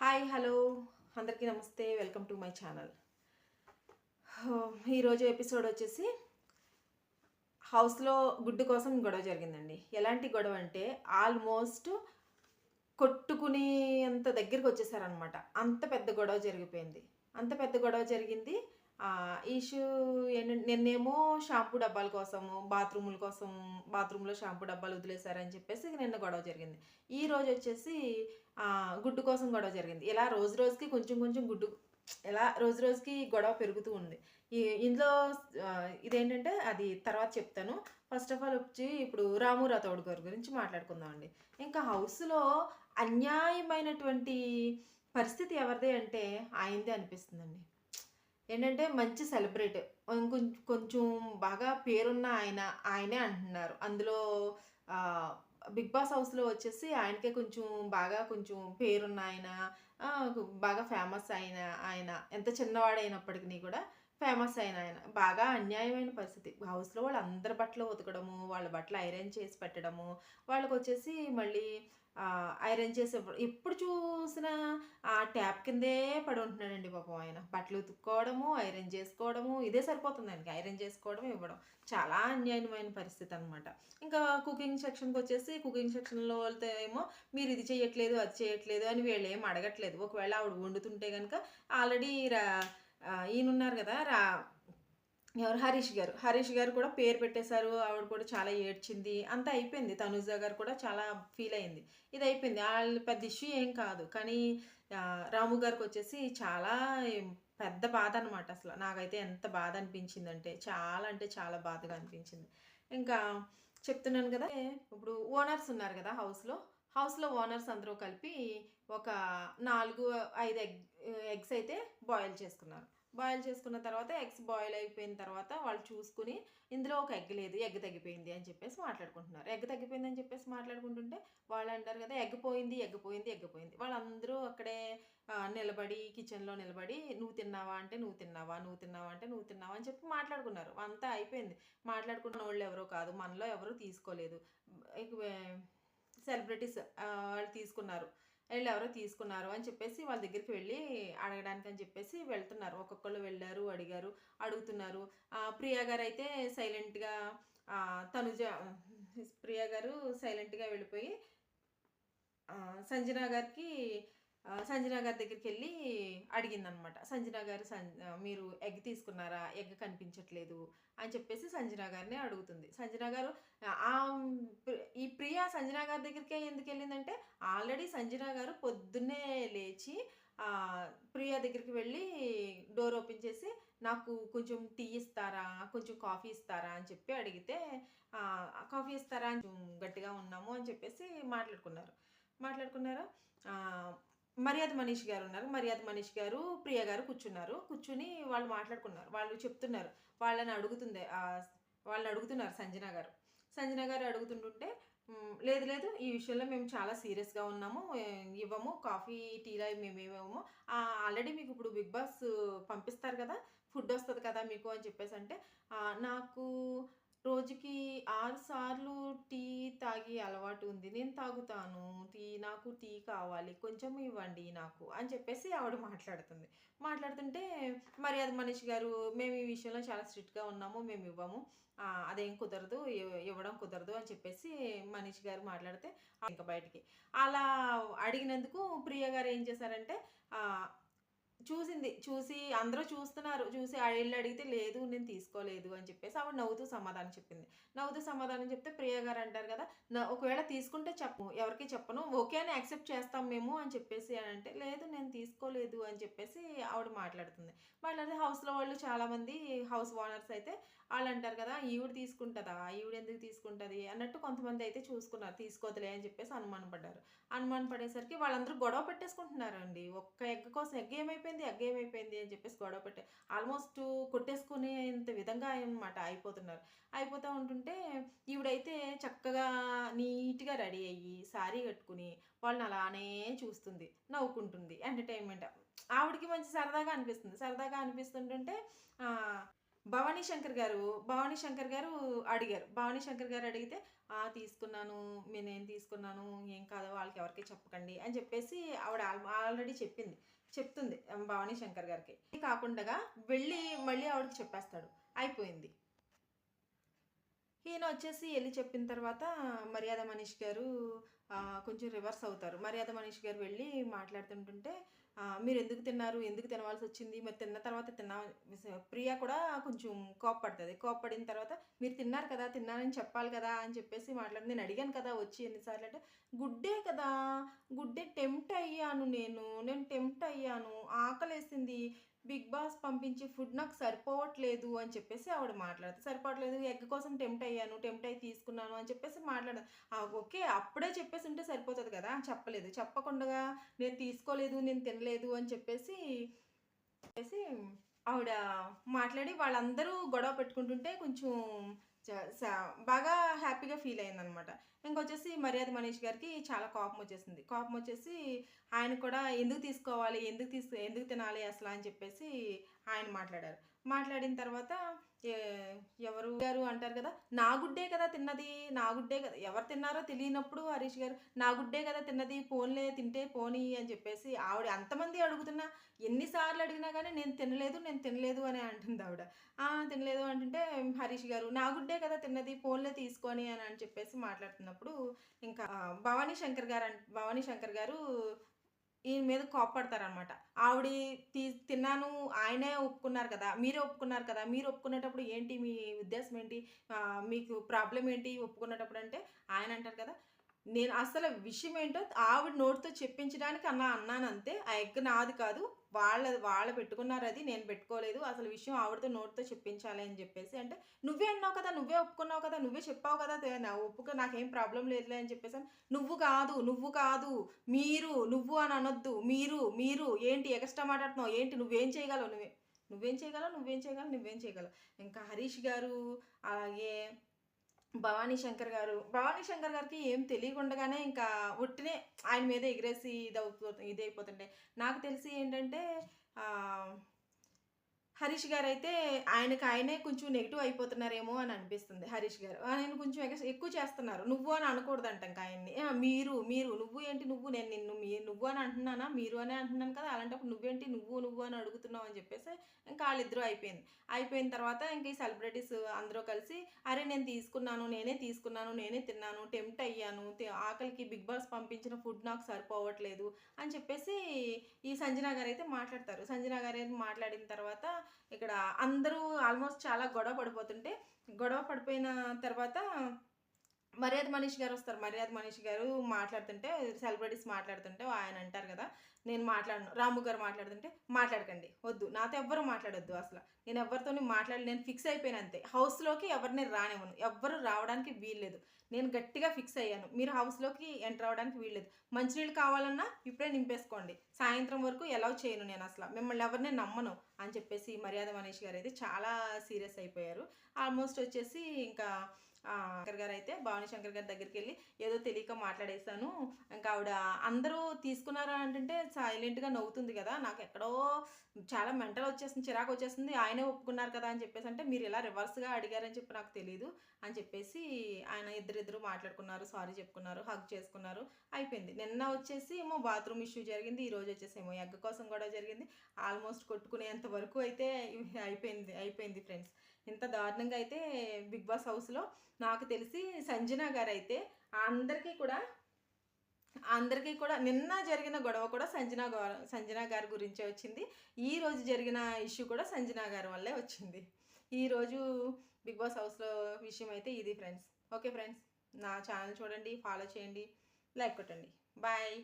Hi hello. అందరికీ namaste. Welcome to my channel. ఈరోజు episode వచ్చేసి హౌస్లో గుడ్డు కోసం గొడవ జరిగిందండి. ఎలాంటి గొడవ అంటే ఆల్మోస్ట్ కొట్టుకునే అంత దగ్గరికి వచ్చేసారనమాట అంత పెద్ద గొడవ జరిగిపోయింది. అంత పెద్ద గొడవ జరిగింది. ఇష్యూ ఏంటంటే నిన్నేమో షాంపూ డబ్బాల కోసము బాత్రూముల కోసం బాత్రూంలో షాంపూ డబ్బాలు వదిలేశారని చెప్పేసి నిన్న గొడవ జరిగింది. ఈ రోజు వచ్చేసి గుడ్డు కోసం గొడవ జరిగింది. ఇలా రోజు రోజుకి కొంచెం కొంచెం గుడ్డు ఎలా రోజు రోజుకి గొడవ పెరుగుతూ ఉంది. ఈ ఇందులో ఇదేంటంటే అది తర్వాత చెప్తాను. ఫస్ట్ ఆఫ్ ఆల్ వచ్చి ఇప్పుడు రాము రాథోడ్ గారి గురించి మాట్లాడుకుందామండి ఇంకా హౌస్లో అన్యాయమైనటువంటి పరిస్థితి ఎవరిదే అంటే ఆయనదే అనిపిస్తుందండి. ఏంటంటే మంచి సెలబ్రిటీ. కొంచెం కొంచెం బాగా పేరున్న ఆయన ఆయనే అంటున్నారు. అందులో బిగ్ బాస్ హౌస్లో వచ్చేసి ఆయనకే కొంచెం బాగా కొంచెం పేరున్న ఆయన బాగా ఫేమస్ అయిన ఆయన ఎంత చిన్నవాడైనప్పటికీ కూడా ఫేమస్ అయిన ఆయన. బాగా అన్యాయమైన పరిస్థితి. హౌస్లో వాళ్ళు అందరి బట్టలు ఉతకడము వాళ్ళ బట్టలు ఐరన్ చేసి పెట్టడము వాళ్ళకి వచ్చేసి మళ్ళీ ఐరన్ చేసి ఎప్పుడు చూసినా ఆ ట్యాప్ కిందే పడి ఉంటున్నాడండి పాపం ఆయన. బట్టలు ఉతుక్కోవడము ఐరన్ చేసుకోవడము ఇదే సరిపోతుంది ఆయనకి. ఐరన్ చేసుకోవడం ఇవ్వడం. చాలా అన్యాయమైన పరిస్థితి అనమాట ఇంకా కుకింగ్ సెక్షన్కి వచ్చేసి కుకింగ్ సెక్షన్లో వాళ్ళతో ఏమో మీరు ఇది చేయట్లేదు అది చేయట్లేదు అని వీళ్ళు ఏం అడగట్లేదు. ఒకవేళ ఆవిడ వండుతుంటే కనుక ఆల్రెడీ ఈయనున్నారు ఈయన ఉన్నారు కదా రా ఎవరు? హరీష్ గారు. హరీష్ గారు కూడా పేరు పెట్టేశారు. ఆవిడ కూడా చాలా ఏడ్చింది. అంతా అయిపోయింది. తనుజ గారు కూడా చాలా ఫీల్ అయింది. ఇది అయిపోయింది. వాళ్ళు పెద్ద ఇష్యూ ఏం కాదు. కానీ రాము గారికి వచ్చేసి చాలా పెద్ద బాధ అనమాట అసలు. నాకైతే ఎంత బాధ అనిపించిందంటే చాలా అంటే చాలా బాధగా అనిపించింది. ఇంకా చెప్తున్నాను కదా ఇప్పుడు ఓనర్స్ ఉన్నారు కదా హౌస్లో హౌస్లో ఓనర్స్ అందరూ కలిపి ఒక నాలుగు ఐదు ఎగ్ ఎగ్స్ అయితే బాయిల్ చేసుకున్నారు. బాయిల్ చేసుకున్న తర్వాత ఎగ్స్ బాయిల్ అయిపోయిన తర్వాత వాళ్ళు చూసుకుని ఇందులో ఒక ఎగ్ లేదు ఎగ్ తగ్గిపోయింది అని చెప్పేసి మాట్లాడుకుంటున్నారు. ఎగ్ తగ్గిపోయింది అని చెప్పేసి మాట్లాడుకుంటుంటే వాళ్ళు అంటారు కదా ఎగ్ పోయింది ఎగ్ పోయింది ఎగ్ పోయింది. వాళ్ళందరూ అక్కడే నిలబడి కిచెన్లో నిలబడి నువ్వు తిన్నావా అంటే నువ్వు తిన్నావా నువ్వు తిన్నావా అంటే నువ్వు తిన్నావా అని చెప్పి మాట్లాడుకున్నారు. అంతా అయిపోయింది. మాట్లాడుకున్న వాళ్ళు ఎవరో కాదు మనలో ఎవరు తీసుకోలేదు. సెలబ్రిటీస్ వాళ్ళు తీసుకున్నారు. వీళ్ళు ఎవరో తీసుకున్నారు అని చెప్పేసి వాళ్ళ దగ్గరికి వెళ్ళి అడగడానికి అని చెప్పేసి వెళ్తున్నారు. ఒక్కొక్కళ్ళు వెళ్ళారు అడిగారు అడుగుతున్నారు. ప్రియా గారు అయితే సైలెంట్గా తనుజ ప్రియా గారు సైలెంట్గా వెళ్ళిపోయి సంజనా సంజన గారికి సంజన గారి దగ్గరికి వెళ్ళి అడిగిందనమాట. సంజన గారు సం మీరు ఎగ్ తీసుకున్నారా? ఎగ్ కనిపించట్లేదు అని చెప్పేసి సంజన గారిని అడుగుతుంది. సంజన గారు ఆ, ఈ ప్రియా సంజన గారి దగ్గరికి ఎందుకు వెళ్ళిందంటే ఆల్రెడీ సంజన గారు పొద్దున్నే లేచి ప్రియా దగ్గరికి వెళ్ళి డోర్ ఓపెన్ చేసి నాకు కొంచెం టీ ఇస్తారా? కొంచెం కాఫీ ఇస్తారా? అని చెప్పి అడిగితే కాఫీ ఇస్తారా? అని కొంచెం గట్టిగా ఉన్నాము అని చెప్పేసి మాట్లాడుకున్నారు. మాట్లాడుకున్నారు? మర్యాద మనీష్ గారు ఉన్నారు. మర్యాద మనీష్ గారు ప్రియ గారు కూర్చున్నారు. కూర్చుని వాళ్ళు మాట్లాడుకున్నారు. వాళ్ళు చెప్తున్నారు. వాళ్ళని అడుగుతుంది వాళ్ళని అడుగుతున్నారు సంజన గారు. సంజన గారు అడుగుతుంటుంటే లేదు లేదు ఈ విషయంలో మేము చాలా సీరియస్గా ఉన్నాము. ఇవ్వము. కాఫీ టీలో మేము ఇవ్వము. ఆల్రెడీ మీకు ఇప్పుడు బిగ్ బాస్ పంపిస్తారు కదా. ఫుడ్ వస్తుంది కదా మీకు అని చెప్పేసి అంటే నాకు రోజుకి ఆరు సార్లు టీ తాగి అలవాటు ఉంది. నేను తాగుతాను. టీ నాకు టీ కావాలి. కొంచెం ఇవ్వండి నాకు అని చెప్పేసి ఆవిడ మాట్లాడుతుంది. మాట్లాడుతుంటే మర్యాద మనిషి గారు మేము ఈ విషయంలో చాలా స్ట్రిక్ట్గా ఉన్నాము మేము ఇవ్వము. అదేం కుదరదు ఇవ్వడం కుదరదు అని చెప్పేసి మనిషి గారు మాట్లాడితే ఇంకా బయటికి. అలా అడిగినందుకు ప్రియ గారు ఏం చేశారంటే చూసింది. చూసి అందరూ చూస్తున్నారు. చూసి ఆ వీళ్ళు అడిగితే లేదు నేను తీసుకోలేదు అని చెప్పేసి ఆవిడ నవ్వుతూ సమాధానం చెప్పింది. నవ్వుతూ సమాధానం చెప్తే ప్రియ గారు అంటారు కదా ఒకవేళ తీసుకుంటే చెప్పు ఎవరికి చెప్పను. ఓకే అని యాక్సెప్ట్ చేస్తాం మేము అని చెప్పేసి అని అంటే లేదు నేను తీసుకోలేదు అని చెప్పేసి ఆవిడ మాట్లాడుతుంది. మాట్లాడితే హౌస్లో వాళ్ళు చాలామంది హౌస్ ఓనర్స్ అయితే వాళ్ళు అంటారు కదా ఈవిడ తీసుకుంటుందా? ఈవిడ ఎందుకు తీసుకుంటుంది? అన్నట్టు కొంతమంది అయితే చూసుకున్నారు. తీసుకోదులే అని చెప్పేసి అనుమానం పడ్డారు అనుమానం పడేసరికి వాళ్ళందరూ గొడవ పెట్టేసుకుంటున్నారండి. ఒక్క ఎగ్ కోసం ఎగ్ ఏమైపోయింది? ఎగ్ ఏమైపోయింది అని చెప్పేసి గొడవ పెట్టే ఆల్మోస్ట్ కొట్టేసుకునేంత విధంగా అనమాట అయిపోతున్నారు. అయిపోతూ ఉంటుంటే ఈవిడైతే చక్కగా నీట్గా రెడీ అయ్యి శారీ కట్టుకుని వాళ్ళని అలానే చూస్తుంది నవ్వుకుంటుంది ఎంటర్టైన్మెంట్. ఆవిడకి మంచి సరదాగా అనిపిస్తుంది. సరదాగా అనిపిస్తుంటుంటే భవానీ శంకర్ గారు భవానీ శంకర్ గారు అడిగారు. భవానీ శంకర్ గారు అడిగితే తీసుకున్నాను నేనేం తీసుకున్నాను ఏం కాదు వాళ్ళకి ఎవరికి చెప్పకండి అని చెప్పేసి ఆవిడ ఆల్రెడీ చెప్పింది. చెప్తుంది భవానీ శంకర్ గారికి. కాకుండా వెళ్ళి మళ్ళీ ఆవిడకి చెప్పేస్తాడు. అయిపోయింది. ఈయన వచ్చేసి వెళ్ళి చెప్పిన తర్వాత మర్యాద మనీష్ గారు కొంచెం రివర్స్ అవుతారు. మర్యాద మనీష్ గారు వెళ్ళి మాట్లాడుతుంటుంటే మీరు ఎందుకు తిన్నారు? ఎందుకు తినవలసి వచ్చింది? మరి తిన్న తర్వాత తిన్నా ప్రియా కూడా కొంచెం కోప్పడుతుంది కోప్పడిన తర్వాత మీరు తిన్నారు కదా తిన్నానని చెప్పాలి కదా అని చెప్పేసి మాట్లాడి నేను అడిగాను కదా వచ్చి ఎన్నిసార్లు? అంటే గుడ్డే కదా గుడ్డే టెంప్ట్ అయ్యాను నేను. నేను టెంప్ట్ అయ్యాను. ఆకలేసింది. బిగ్ బాస్ పంపించే ఫుడ్ నాకు సరిపోవట్లేదు అని చెప్పేసి ఆవిడ మాట్లాడుతుంది. సరిపోవట్లేదు. ఎగ్ కోసం టెంప్ట్ అయ్యాను. టెంప్ట్ అయ్యి తీసుకున్నాను అని చెప్పేసి మాట్లాడదు ఓకే అప్పుడే చెప్పేసి చెప్పేసి ఉంటే సరిపోతుంది కదా? చెప్పలేదు. చెప్పకుండా నేను తీసుకోలేదు నేను తినలేదు అని చెప్పేసి చెప్పేసి ఆవిడ మాట్లాడి వాళ్ళందరూ గొడవ పెట్టుకుంటుంటే కొంచెం చ- బాగా హ్యాపీగా ఫీల్ అయిందనమాట. ఇంకొచ్చేసి మర్యాద మనీష్ గారికి చాలా కోపం వచ్చేసింది. కోపం వచ్చేసి ఆయన కూడా ఎందుకు తీసుకోవాలి ఎందుకు తీసు ఎందుకు తినాలి అసలు అని చెప్పేసి ఆయన మాట్లాడారు. మాట్లాడిన తర్వాత ఏ- ఎవరు గారు అంటారు కదా నా గుడ్డే కదా తిన్నది నా గుడ్డే కదా ఎవరు తిన్నారో తెలియనప్పుడు హరీష్ గారు నా గుడ్డే కదా తిన్నది పోన్లే తింటే పోనీ అని చెప్పేసి ఆవిడ అంతమంది అడుగుతున్నా ఎన్నిసార్లు అడిగినా కానీ నేను తినలేదు నేను తినలేదు అని అంటుంది ఆవిడ. "ఆ, తినలేదు అంటుంటే హరీష్ గారు నా గుడ్డే కదా తిన్నది ఫోన్లే తీసుకొని అని అని చెప్పేసి మాట్లాడుతున్నప్పుడు ఇంకా భవానీ శంకర్ గారు భవానీ శంకర్ గారు ఈయన మీద కోప్పడతారనమాట ఆవిడ తీ తిన్నాను ఆయనే ఒప్పుకున్నారు కదా మీరే ఒప్పుకున్నారు కదా మీరు ఒప్పుకునేటప్పుడు ఏంటి మీ ఉద్దేశం ఏంటి మీకు ప్రాబ్లం ఏంటి ఒప్పుకునేటప్పుడు అంటే ఆయన అంటారు కదా నేను అసలు విషయం ఏంటో ఆవిడ నోటితో చెప్పించడానికి అన్నా అన్నాను అంతే ఆ ఎగ్ నాది కాదు వాళ్ళ వాళ్ళు పెట్టుకున్నారు అది నేను పెట్టుకోలేదు. అసలు విషయం ఆవిడతో నోటితో చెప్పించాలి అని చెప్పేసి అంటే నువ్వే అన్నావు కదా నువ్వే ఒప్పుకున్నావు కదా నువ్వే చెప్పావు కదా తే- నాకేం ప్రాబ్లం లేదులే అని చెప్పేసి నువ్వు కాదు నువ్వు కాదు మీరు నువ్వు అని అనొద్దు మీరు మీరు ఏంటి ఎక్స్ట్రా మాట్లాడుతున్నావు ఏంటి నువ్వేం చేయగలవు నువ్వే నువ్వేం చేయగలవు నువ్వేం చేయగలవు నువ్వేం చేయగలవు. ఇంకా హరీష్ గారు అలాగే భవానీ శంకర్ గారు. భవానీ శంకర్ గారికి ఏం తెలియకుండానే ఇంకా ఒట్టినే ఆయన మీద ఎగిరేసి ఇది అవుతూ ఇది అయిపోతుండే నాకు తెలిసి ఏంటంటే హరీష్ గారు అయితే ఆయనకి ఆయనే కొంచెం నెగిటివ్ అయిపోతున్నారేమో అని అనిపిస్తుంది హరీష్ గారు. ఆయన కొంచెం ఎక్కువ చేస్తున్నారు. నువ్వు అని అనకూడదంట ఇంకా ఆయన్ని. మీరు మీరు నువ్వు ఏంటి నువ్వు నేను నిన్ను మీ నువ్వు అని అంటున్నానా? మీరు అని అంటున్నాను కదా. అలాంటప్పుడు నువ్వేంటి నువ్వు నువ్వు అని అడుగుతున్నావు అని చెప్పేసి ఇంకా వాళ్ళిద్దరూ అయిపోయింది. అయిపోయిన తర్వాత ఇంక ఈ సెలబ్రిటీస్ అందరూ కలిసి అరే నేను తీసుకున్నాను నేనే తీసుకున్నాను నేనే తిన్నాను టెంప్ట్ అయ్యాను ఆకలికి బిగ్ బాస్ పంపించిన ఫుడ్ నాకు సరిపోవట్లేదు అని చెప్పేసి ఈ సంజనా గారు అయితే మాట్లాడతారు. సంజనా గారు అయితే మాట్లాడిన తర్వాత ఇక్కడ అందరూ ఆల్మోస్ట్ చాలా గొడవ పడిపోతుంటే గొడవ పడిపోయిన తర్వాత మర్యాద మనీష్ గారు వస్తారు. మర్యాద మనీష్ గారు మాట్లాడుతుంటే సెలబ్రిటీస్ మాట్లాడుతుంటే ఆయన అంటారు కదా నేను మాట్లాడను. రాము గారు మాట్లాడుతుంటే మాట్లాడకండి వద్దు. నాతో ఎవ్వరు మాట్లాడొద్దు అసలు. నేను ఎవరితో మాట్లాడి నేను ఫిక్స్ అయిపోయాను అంతే. హౌస్లోకి ఎవరిని రానివ్వను. ఎవ్వరు రావడానికి వీల్లేదు నేను గట్టిగా ఫిక్స్ అయ్యాను. మీరు హౌస్లోకి ఎంటర్ అవ్వడానికి వీల్లేదు మంచినీళ్ళు కావాలన్నా ఇప్పుడే నింపేసుకోండి. సాయంత్రం వరకు ఎలా చేయను నేను అసలు. మిమ్మల్ని ఎవరిని నమ్మను అని చెప్పేసి మర్యాద మనీష్ గారు అయితే చాలా సీరియస్ అయిపోయారు. ఆల్మోస్ట్ వచ్చేసి ఇంకా శంకర్ గారు అయితే భావని శంకర్ గారి దగ్గరికి వెళ్ళి ఏదో తెలియక మాట్లాడేశాను. ఇంకా ఆవిడ అందరూ తీసుకున్నారా అంటే సైలెంట్గా నవ్వుతుంది కదా నాకు ఎక్కడో చాలా మెంటల్ వచ్చేస్తుంది చిరాకు వచ్చేస్తుంది ఆయనే ఒప్పుకున్నారు కదా అని చెప్పేసి అంటే మీరు ఇలా రివర్స్గా అడిగారని చెప్పి నాకు తెలియదు అని చెప్పేసి ఆయన ఇద్దరిద్దరు మాట్లాడుకున్నారు సారీ చెప్పుకున్నారు హగ్ చేసుకున్నారు. అయిపోయింది. నిన్న వచ్చేసి ఏమో బాత్రూమ్ ఇష్యూ జరిగింది ఈ రోజు వచ్చేసి ఏమో ఎగ్గ కోసం కూడా జరిగింది. ఆల్మోస్ట్ కొట్టుకునేంత వరకు అయితే అయిపోయింది అయిపోయింది ఫ్రెండ్స్. ఇంత దారుణంగా అయితే బిగ్ బాస్ హౌస్లో నాకు తెలిసి సంజన గారు అయితే అందరికీ కూడా అందరికీ కూడా నిన్న జరిగిన గొడవ కూడా సంజన గారు సంజన గారి గురించే వచ్చింది. ఈ రోజు జరిగిన ఇష్యూ కూడా సంజన గారి వల్లే వచ్చింది. ఈరోజు బిగ్ బాస్ హౌస్లో విషయం అయితే ఇది ఫ్రెండ్స్. Okay friends. నా ఛానల్ చూడండి ఫాలో చేయండి లైక్ కొట్టండి. బాయ్.